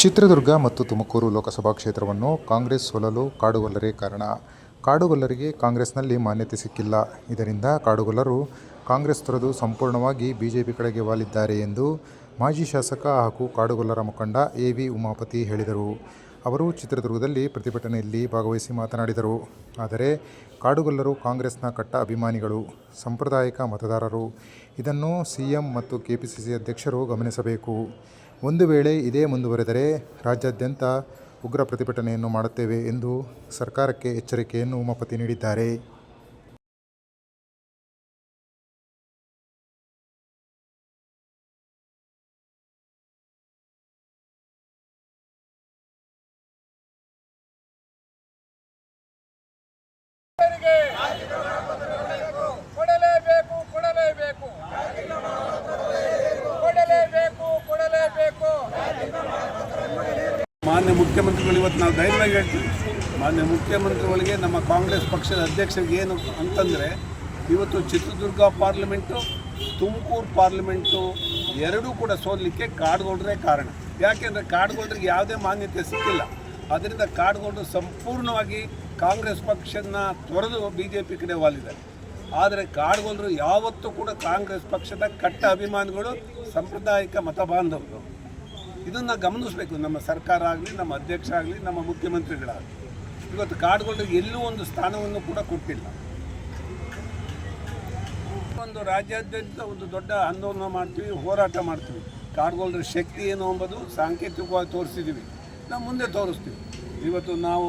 ಚಿತ್ರದುರ್ಗ ಮತ್ತು ತುಮಕೂರು ಲೋಕಸಭಾ ಕ್ಷೇತ್ರವನ್ನು ಕಾಂಗ್ರೆಸ್ ಸೋಲಲು ಕಾಡುಗೊಲ್ಲರೇ ಕಾರಣ. ಕಾಡುಗೊಲ್ಲರಿಗೆ ಕಾಂಗ್ರೆಸ್ನಲ್ಲಿ ಮಾನ್ಯತೆ ಸಿಕ್ಕಿಲ್ಲ. ಇದರಿಂದ ಕಾಡುಗೊಲ್ಲರು ಕಾಂಗ್ರೆಸ್ ತೊರೆದು ಸಂಪೂರ್ಣವಾಗಿ ಬಿಜೆಪಿ ಕಡೆಗೆ ವಾಲಿದ್ದಾರೆ ಎಂದು ಮಾಜಿ ಶಾಸಕ ಹಾಗೂ ಕಾಡುಗೊಲ್ಲರ ಮುಖಂಡ ಎ ವಿ ಉಮಾಪತಿ ಹೇಳಿದರು. ಅವರು ಚಿತ್ರದುರ್ಗದಲ್ಲಿ ಪ್ರತಿಭಟನೆಯಲ್ಲಿ ಭಾಗವಹಿಸಿ ಮಾತನಾಡಿದರು. ಆದರೆ ಕಾಡುಗೊಲ್ಲರು ಕಾಂಗ್ರೆಸ್ನ ಕಟ್ಟ ಅಭಿಮಾನಿಗಳು, ಸಾಂಪ್ರದಾಯಿಕ ಮತದಾರರು, ಇದನ್ನು ಸಿಎಂ ಮತ್ತು ಕೆಪಿಸಿಸಿ ಅಧ್ಯಕ್ಷರು ಗಮನಿಸಬೇಕು. ಒಂದು ವೇಳೆ ಇದೇ ಮುಂದುವರೆದರೆ ರಾಜ್ಯಾದ್ಯಂತ ಉಗ್ರ ಪ್ರತಿಭಟನೆಯನ್ನು ಮಾಡುತ್ತೇವೆ ಎಂದು ಸರ್ಕಾರಕ್ಕೆ ಎಚ್ಚರಿಕೆಯನ್ನು ಉಮಾಪತಿ ನೀಡಿದ್ದಾರೆ. ಕೊಡಲೇಬೇಕು ಕೊಡಲೇಬೇಕು. ಕೊಡಲೇಬೇಕು ಕೊಡಲೇಬೇಕು. ಮಾನ್ಯ ಮುಖ್ಯಮಂತ್ರಿಗಳು ಇವತ್ತು ನಾವು ಧೈರ್ಯವಾಗಿ ಹೇಳ್ತೀವಿ. ಮಾನ್ಯ ಮುಖ್ಯಮಂತ್ರಿಗಳಿಗೆ ನಮ್ಮ ಕಾಂಗ್ರೆಸ್ ಪಕ್ಷದ ಅಧ್ಯಕ್ಷರಿಗೆ ಏನು ಅಂತಂದರೆ, ಇವತ್ತು ಚಿತ್ರದುರ್ಗ ಪಾರ್ಲಿಮೆಂಟು, ತುಮಕೂರು ಪಾರ್ಲಿಮೆಂಟು ಎರಡೂ ಕೂಡ ಸೋಲಲಿಕ್ಕೆ ಕಾಡುಗೊಳ್ರೆ ಕಾರಣ. ಯಾಕೆಂದರೆ ಕಾಡುಗೊಳ್ರಿಗೆ ಯಾವುದೇ ಮಾನ್ಯತೆ ಸಿಕ್ಕಿಲ್ಲ. ಅದರಿಂದ ಕಾಡುಗೊಳ್ರು ಸಂಪೂರ್ಣವಾಗಿ ಕಾಂಗ್ರೆಸ್ ಪಕ್ಷನ ತೊರೆದು ಬಿ ಜೆ ಪಿ ಕಡೆ ವಾಲಿದ್ದಾರೆ ಆದರೆ ಕಾಡುಗೊಲ್ಲರು ಯಾವತ್ತೂ ಕೂಡ ಕಾಂಗ್ರೆಸ್ ಪಕ್ಷದ ಕಟ್ಟ ಅಭಿಮಾನಿಗಳು, ಸಾಂಪ್ರದಾಯಿಕ ಮತ ಬಾಂಧವರು. ಇದನ್ನು ಗಮನಿಸಬೇಕು. ನಮ್ಮ ಸರ್ಕಾರ ಆಗಲಿ, ನಮ್ಮ ಅಧ್ಯಕ್ಷ ಆಗಲಿ, ನಮ್ಮ ಮುಖ್ಯಮಂತ್ರಿಗಳಾಗಲಿ. ಇವತ್ತು ಕಾಡುಗೊಳ್ಳರಿಗೆ ಎಲ್ಲೂ ಒಂದು ಸ್ಥಾನವನ್ನು ಕೂಡ ಕೊಟ್ಟಿಲ್ಲ. ಒಂದು ರಾಜ್ಯಾದ್ಯಂತ ಒಂದು ದೊಡ್ಡ ಆಂದೋಲನ ಮಾಡ್ತೀವಿ, ಹೋರಾಟ ಮಾಡ್ತೀವಿ. ಕಾಡುಗೊಳ್ಳರ ಶಕ್ತಿ ಏನು ಎಂಬುದು ಸಾಂಕೇತಿಕವಾಗಿ ತೋರಿಸಿದ್ದೀವಿ ನಾವು ಮುಂದೆ ತೋರಿಸ್ತೀವಿ. ಇವತ್ತು ನಾವು